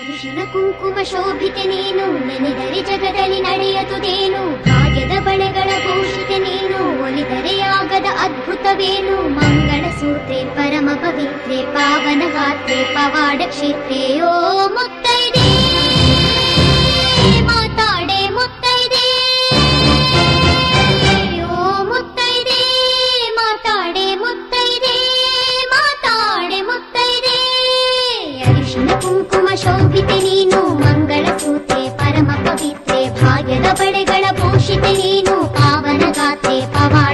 ಅರಿಶಿನ ಕುಂಕುಮ ಶೋಭಿತೆ ನೀನು, ನೆನೆದರೆ ಜಗದಲ್ಲಿ ನಡೆಯದುದೇನು ಭಾಗ್ಯದ ಬಳೆಗಳ ಘೋಷಿತೆ ನೀನು, ಒಲಿದರೆ ಆಗದ ಅದ್ಭುತವೇನು ಮಂಗಳ ಸೂತ್ರೆ ಪರಮ ಪವಿತ್ರೆ, ಪಾವನ ಗಾತ್ರೆ ಪವಾಡ ಕ್ಷೇತ್ರೆಯೋ ಓ ಮುತ್ತೈದೆ, ಮಾತಾಡೆ ಶೋಭಿತೆ ನೀನು ಮಂಗಳ ಸೂತ್ರೆ ಪರಮ ಪವಿತ್ರೆ ಭಾಗ್ಯದ ಬಡೆಗಳ ಭೂಷಿತೆ ನೀನು ಪಾವನ ಗಾತ್ರೆ ಪವಾಡ